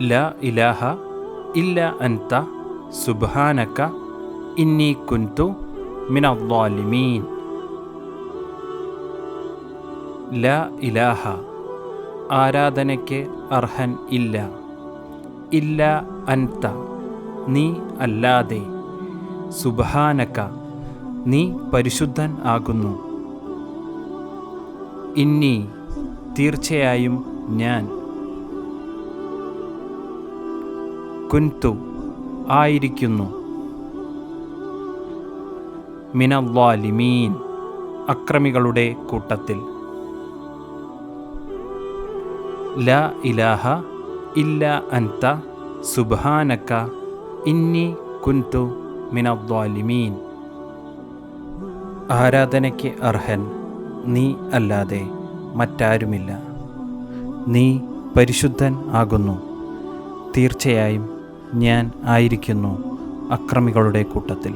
ലാ ഇലാഹ ഇല്ല അൻത സുബാനക്ക ഇന്നി കുൻതു മിനദ്ദാലിമീൻ ല ഇലാഹ ആരാധനയ്ക്ക് അർഹൻ ഇല്ല. ഇല്ല അൻത നീ അല്ലാതെ സുബാനക്ക നീ പരിശുദ്ധൻ ആകുന്നു. ഇന്നി തീർച്ചയായും ഞാൻ കുൻതു ആയിരിക്കുന്നു. മിനവാലിമീൻ അക്രമികളുടെ കൂട്ടത്തിൽ. ല ഇലാഹ ഇല്ല അൻത സുബാനക്ക ഇന്നി കുൻതു മിനവാലിമീൻ ആരാധനയ്ക്ക് അർഹൻ നീ അല്ലാതെ മറ്റാരുമില്ല. നീ പരിശുദ്ധൻ ആകുന്നു. തീർച്ചയായും ഞാൻ ആയിരിക്കുന്നു അക്രമികളുടെ കൂട്ടത്തിൽ.